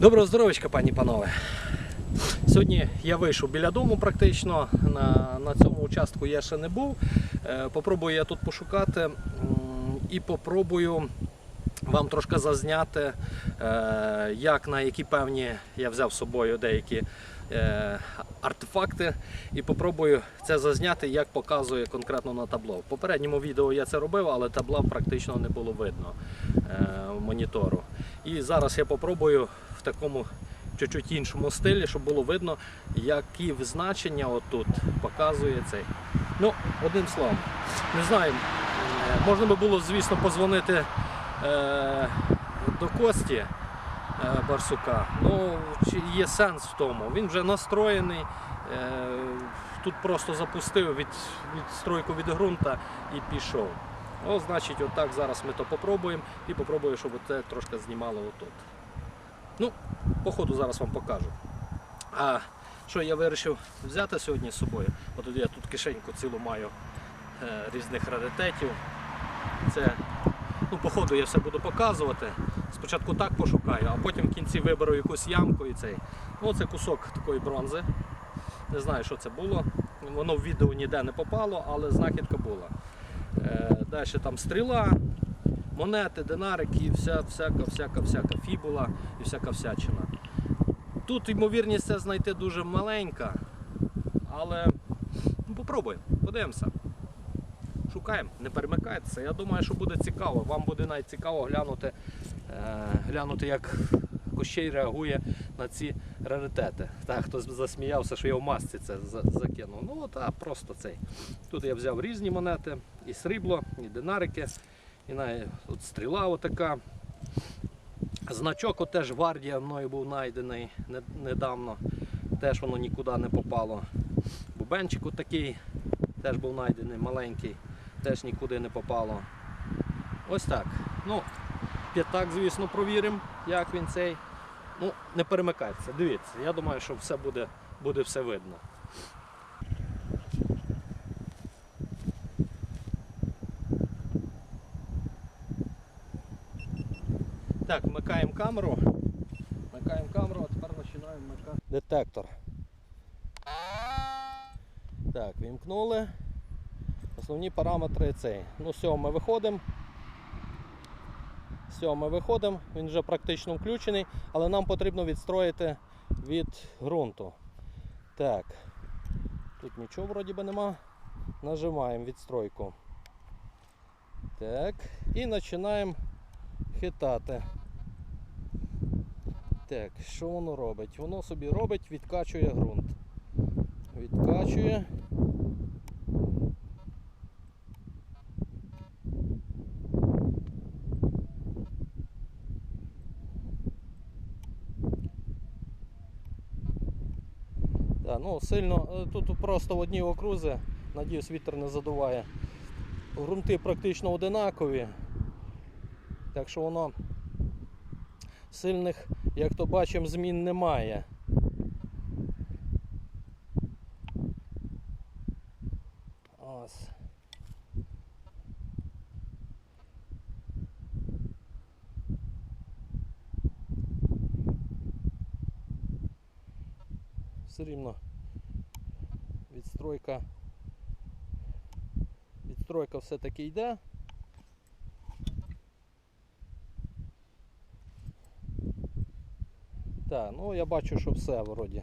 Доброго здоров'ячка, пані панове. Сьогодні я вийшов біля дому практично. На, на цьому участку я ще не був. Е, Попробую я тут пошукати і попробую вам трошки зазняти, е, як на які певні я взяв з собою деякі е, артефакти, і попробую це зазняти, як показує конкретно на табло. В попередньому відео я це робив, але табла практично не було видно монітору. І зараз я попробую в такому чуть-чуть іншому стилі, щоб було видно, які значення отут показує цей. Ну, одним словом, не знаю, е, можна би було, звісно, позвонити е, до Кості е, Барсука. Ну, є сенс в тому. Він вже настроєний. Е, тут просто запустив від, відстройку від ґрунта і пішов. О, значить, отак зараз ми то попробуємо і попробую, щоб це трошки знімало отут. Ну, по ходу зараз вам покажу. А що я вирішив взяти сьогодні з собою? От я тут кишеньку цілу маю е, різних раритетів. Це, ну, по я все буду показувати. Спочатку так пошукаю, а потім в кінці виберу якусь ямку і цей. Ну, це кусок такої бронзи. Не знаю, що це було. Воно в відео ніде не попало, але знахідка була. Е, далі там стріла, монети, динарики, і вся, всяка, всяка, всяка фібула і всяка всячина. Тут ймовірність це знайти дуже маленька, але ну, попробуємо, подивимося. Шукаємо, не перемикайтеся. Я думаю, що буде цікаво. Вам буде навіть цікаво глянути, е, глянути як Кощей реагує на ці раритети. Так, хтось засміявся, що я в масці це закинув. Ну, от, просто цей. Тут я взяв різні монети, і срібло, і динарики, і навіть от стріла отака. Значок от теж гвардія мною був знайдений недавно. Теж воно нікуди не попало. Бубенчик от такий теж був знайдений маленький, теж нікуди не попало. Ось так. Ну, п'ятак, звісно, провіримо, як він цей. Ну, не перемикайтеся, дивіться, я думаю, що все буде, буде все видно. Так, вмикаємо камеру. Вмикаємо камеру, а тепер починаємо вмикати. Детектор. Так, вімкнули. Основні параметри цей. Ну, цього ми виходимо. Цього ми виходимо, він вже практично включений, але нам потрібно відстроїти від ґрунту. Так, тут нічого вроді би нема. Нажимаємо відстройку. Так, і починаємо хитати. Так, що воно робить? Воно собі робить, відкачує ґрунт. Відкачує. Да, ну, сильно, е, тут просто в одній окрузі, надіюсь, вітер не задуває. Грунти практично одинакові. Так що воно сильних, як то бачимо, змін немає. Ось. Все рівно відстройка. Відстройка все-таки йде. Так, ну я бачу, що все вроді.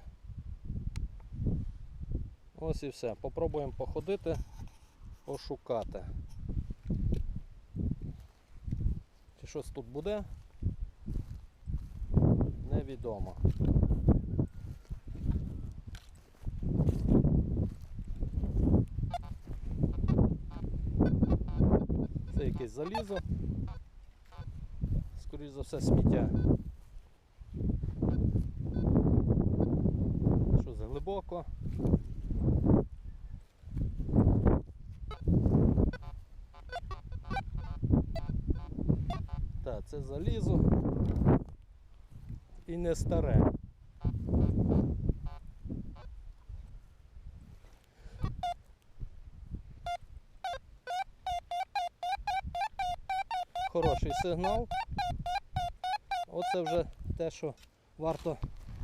Ось і все. Попробуємо походити, пошукати. Чи щось тут буде? Невідомо. Це якесь залізо. Скоріше за все сміття. Що за глибоко. Так, це залізо і не старе. Сигнал. Оце вже те, що варто,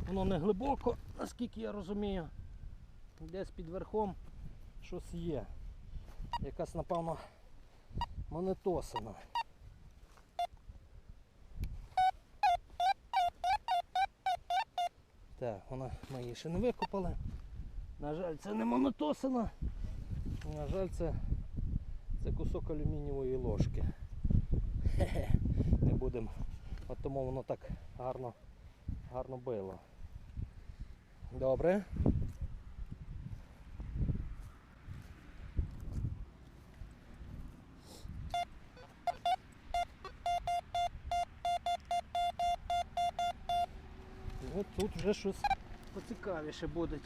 воно не глибоко, наскільки я розумію. Десь під верхом щось є. Якась, напевно, монетосина. Так, вона ми її ще не викопали. На жаль, це не монотосина. На жаль, це, це кусок алюмінієвої ложки. Хе-хе, не будемо. От тому воно так гарно, гарно било. Добре. Ну, тут вже щось поцікавіше буде.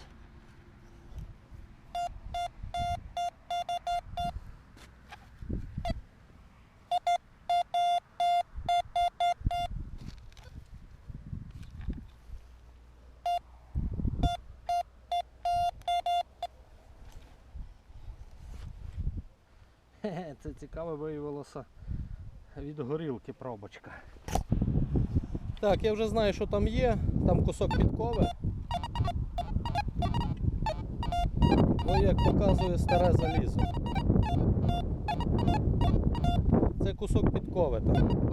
Це цікаво виявилося від горілки пробочка. Так, я вже знаю, що там є. Там кусок підкови. Ось як показує старе залізо. Це кусок підкови там.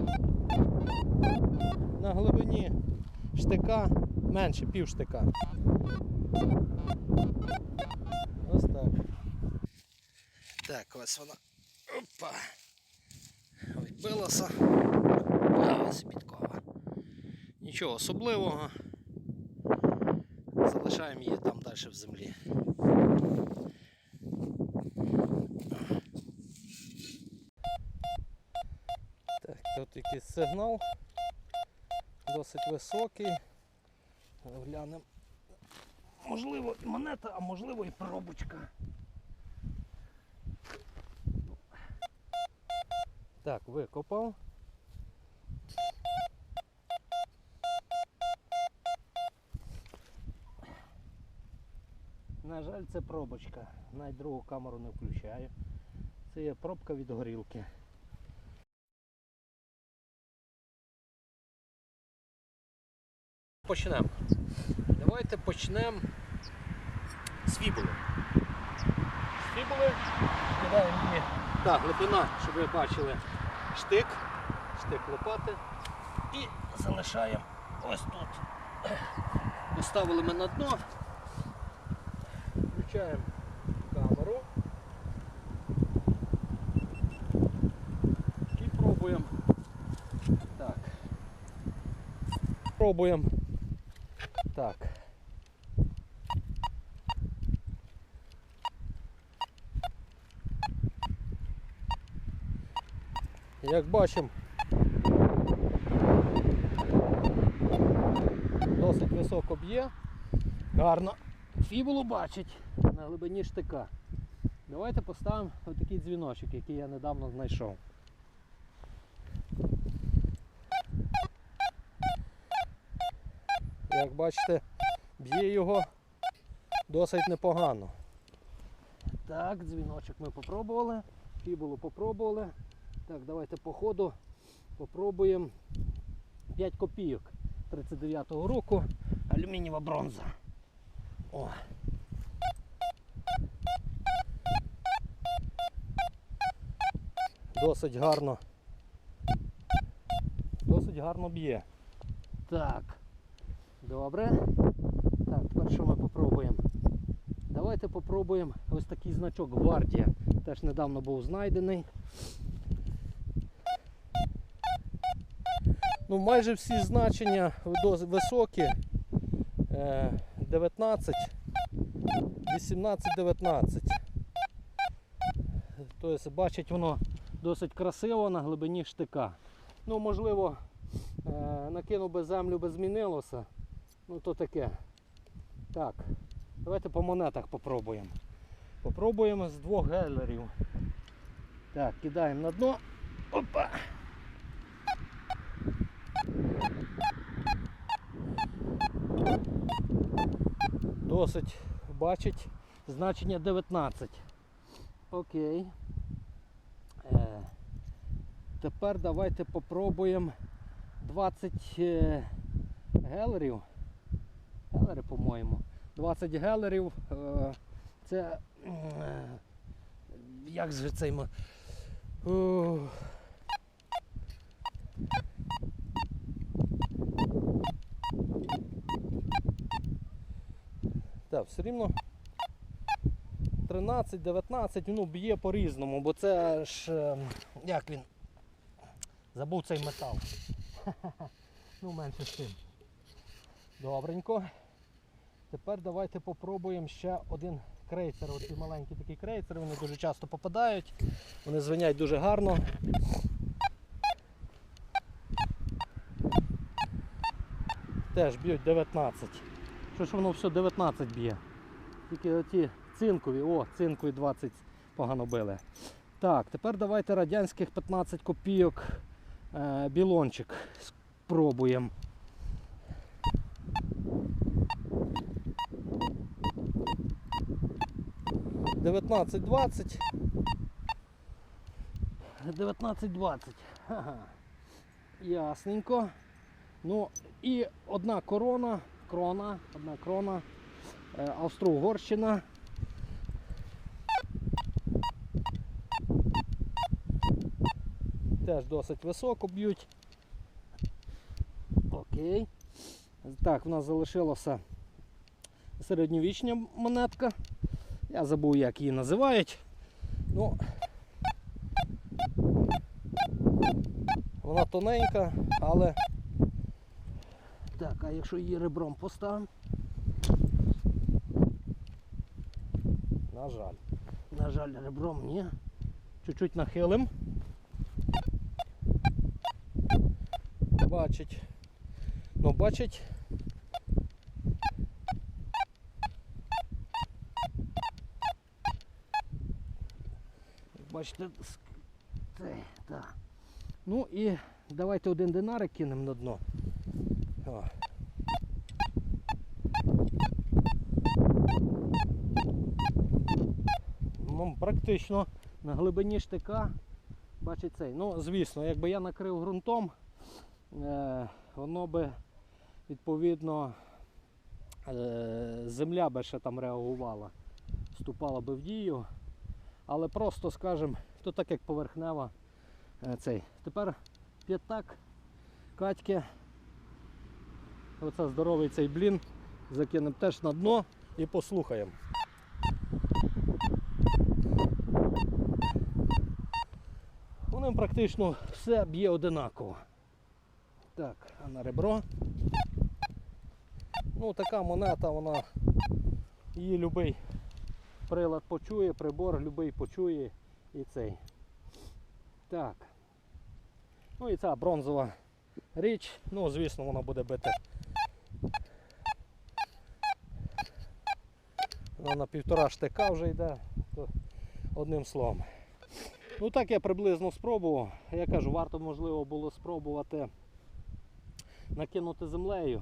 На глибині штика менше пів штика. Ось так. Так, ось вона. Опа. Відбилася. А, ось підкова. Нічого особливого. Залишаємо її там далі в землі. Так, тут якийсь сигнал. Досить високий. Глянемо. Можливо і монета, а можливо і пробочка. Так, викопав. На жаль, це пробочка. Навіть другу камеру не включаю. Це є пробка від горілки. Почнемо. Давайте почнемо з фібули. З фібули кидаємо її. Так, глибина, щоб ви бачили, штик, штик лопати. І залишаємо ось тут. Поставили ми на дно. Включаємо камеру і пробуємо. Так. Пробуємо. Так. Як бачимо, досить високо б'є. Гарно фібулу бачить на глибині штика. Давайте поставимо отакий дзвіночок, який я недавно знайшов. Як бачите, б'є його досить непогано. Так, дзвіночок ми попробували, фібулу попробували. Так, давайте по ходу попробуємо 5 копійок 39-го року. Алюмінієва бронза. О. Досить гарно. Досить гарно б'є. Так. Добре. Так, що ми попробуємо? Давайте попробуємо ось такий значок Гвардія. Теж недавно був знайдений. Ну, майже всі значення високі. Е, 19, 18, 19. Тобто, бачить воно досить красиво на глибині штика. Ну, можливо, е, накинув би землю би змінилося. Ну то таке. Так, давайте по монетах попробуємо. Попробуємо з двох гелерів. Так, кидаємо на дно. Опа! Досить бачить значення 19. Окей. Е, тепер давайте попробуємо 20, е, гелерів. Гелери, по-моєму. 20 гелерів. Е, Це. е, Як же цей. мо- Так, все рівно 13-19, ну б'є по-різному, бо це ж. е, Як він? Забув цей метал. Ну, менше з тим. Добренько. Тепер давайте попробуємо ще один крейцер. Оці маленькі такі крейцери, вони дуже часто попадають. Вони звенять дуже гарно. Теж б'ють 19. Що ж воно все 19 б'є? Тільки оті цинкові, о, цинкові 20 погано били. Так, тепер давайте радянських 15 копійок е, білончик спробуємо. Дев'ятнадцять двадцять. Дев'ятнадцять двадцять. Ясненько. Ну і одна корона, крона, одна крона, е, Австро-Угорщина. Теж досить високо б'ють. Окей. Так, в нас залишилося середньовічня монетка. Я забув, як її називають. Ну, вона тоненька, але. Так, а якщо її ребром поставимо? На жаль. На жаль, ребром ні. Чуть-чуть нахилим. Бачить. Ну, бачить. Бачите, це, так. Ну і давайте один динарик кинемо на дно. Ну, практично на глибині штика бачить цей. Ну, звісно, якби я накрив ґрунтом, е, воно би відповідно е, земля би ще там реагувала, вступала би в дію. Але просто, скажімо, то так як поверхнева е, цей. Тепер п'ятак, катьки. Оце здоровий цей блін. Закинемо теж на дно і послухаємо. Вони практично все б'є одинаково. Так, а на ребро. Ну така монета, вона її любий прилад почує, прибор любий почує і цей. Так. Ну і ця бронзова річ, ну звісно вона буде бити. Вона на півтора штика вже йде, одним словом. Ну так я приблизно спробував. Я кажу, варто можливо було спробувати накинути землею.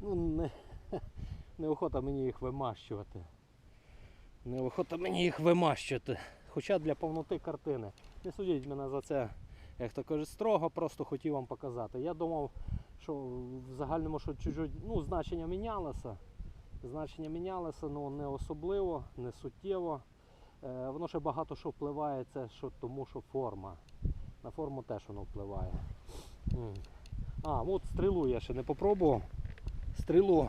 Ну, не, неохота мені їх вимащувати. Неохота мені їх вимащувати. Хоча для повноти картини. Не судіть мене за це, як то кажуть, строго, просто хотів вам показати. Я думав, що в загальному що чуть-чуть, ну, значення мінялося. Значення мінялося, ну не особливо, не суттєво. Е, воно ще багато що впливає, це що, тому що форма. На форму теж воно впливає. А, от стрілу я ще не попробував. Стрілу.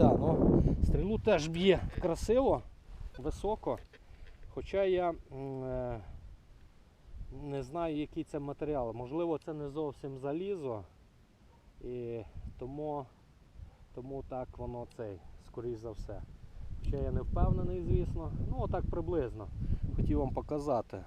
Да, ну, стрілу теж б'є красиво, високо. Хоча я е, не знаю, який це матеріал. Можливо, це не зовсім залізо. І тому, тому так воно цей, скоріш за все. Ще я не впевнений, звісно. Ну, отак приблизно. Хотів вам показати.